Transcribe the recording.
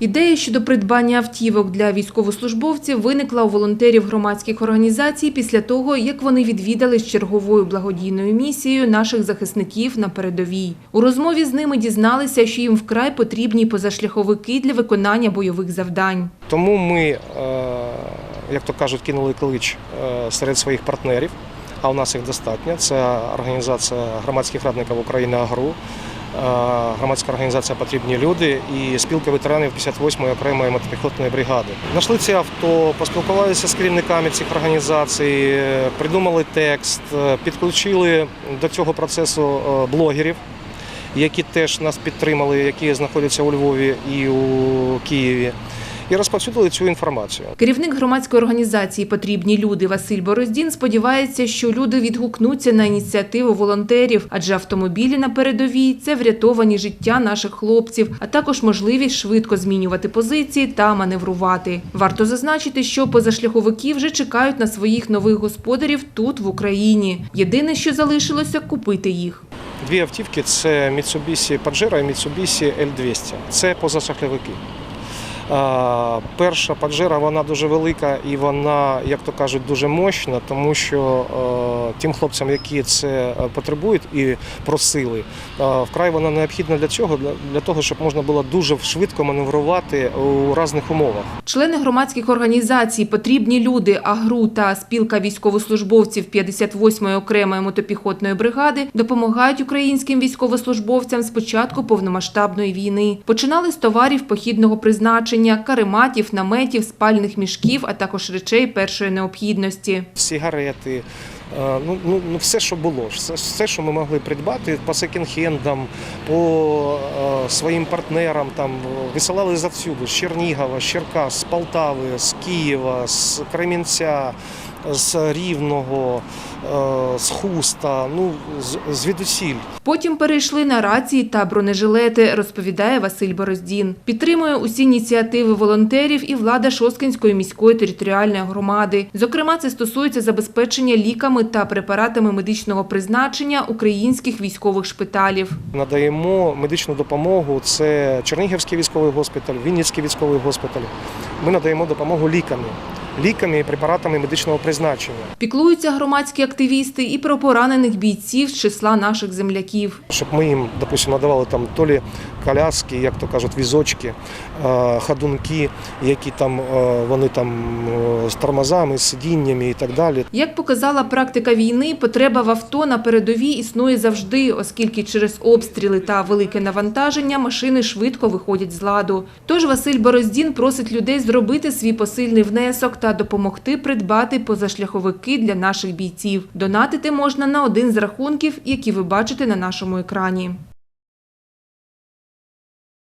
Ідея щодо придбання автівок для військовослужбовців виникла у волонтерів громадських організацій після того, як вони відвідали з черговою благодійною місією наших захисників на передовій. У розмові з ними дізналися, що їм вкрай потрібні позашляховики для виконання бойових завдань. Тому ми, е, як то кажуть, кинули клич е, серед своїх партнерів, а у нас їх достатньо. Це організація громадських радників України АГРУ, громадська організація Потрібні люди і спілка ветеранів 58-ї окремої мотопіхотної бригади. Нашли ці авто, поспілкувалися з керівниками цих організацій, придумали текст, підключили до цього процесу е, блогерів. Які теж нас підтримали, які знаходяться у Львові і у Києві, і розповсюдили цю інформацію. Керівник громадської організації Потрібні люди Василь Бороздін сподівається, що люди відгукнуться на ініціативу волонтерів, адже автомобілі на передовій це врятовані життя наших хлопців, а також можливість швидко змінювати позиції та маневрувати. Варто зазначити, що позашляховики вже чекають на своїх нових господарів тут, в Україні. Єдине, що залишилося, купити їх. Дві автівки це Mitsubishi Pajero і Mitsubishi L200. Це позашахльовики. Перша Pajero, вона дуже велика і вона, як то кажуть, дуже мощна, тому що е, тим хлопцям, які це е, потребують і просили, е, вкрай вона необхідна для цього, для того, щоб можна було дуже швидко маневрувати у різних умовах. Члени громадських організацій Потрібні люди, АГРУ та спілка військовослужбовців 58-ї окремої мотопіхотної бригади допомагають українським військовослужбовцям з початку повномасштабної війни. Починали з товарів похідного призначення, карематів, наметів, спальних мішків, а також речей першої необхідності. сигарети, е, ну, ну, ну все, що було, все, все, що ми могли придбати по секонд-хендам, по е, своїм партнерам, там висилали завсюди з Чернігова, з Черкас, з Полтави, з Києва, з Кремінця, з Рівного, е, з Хуста, ну звідусіль. Потім перейшли на рації та бронежилети, розповідає Василь Бороздін. Підтримує усі ініціативи волонтерів і влада Шосткинської міської територіальної громади. Зокрема, це стосується забезпечення ліками та препаратами медичного призначення українських військових шпиталів. Надаємо медичну допомогу. Це Чернігівський військовий госпіталь, Вінницький військовий госпіталь. Ми надаємо допомогу ліками, ліками і препаратами медичного призначення. Піклуються громадські активісти і про поранених бійців з числа наших земляків. щоб ми їм, допустимо, надавали там то лі коляски, як то кажуть, візочки, е, ходунки, які там е, вони там е, з тормозами, з сидіннями і так далі. Як показала практика війни, потреба в авто на передовій існує завжди, оскільки через обстріли та велике навантаження машини швидко виходять з ладу. Тож Василь Бороздін просить людей зробити свій посильний внесок та допомогти придбати позашляховики для наших бійців. Донатити можна на один з рахунків, які ви бачите на нашому екрані.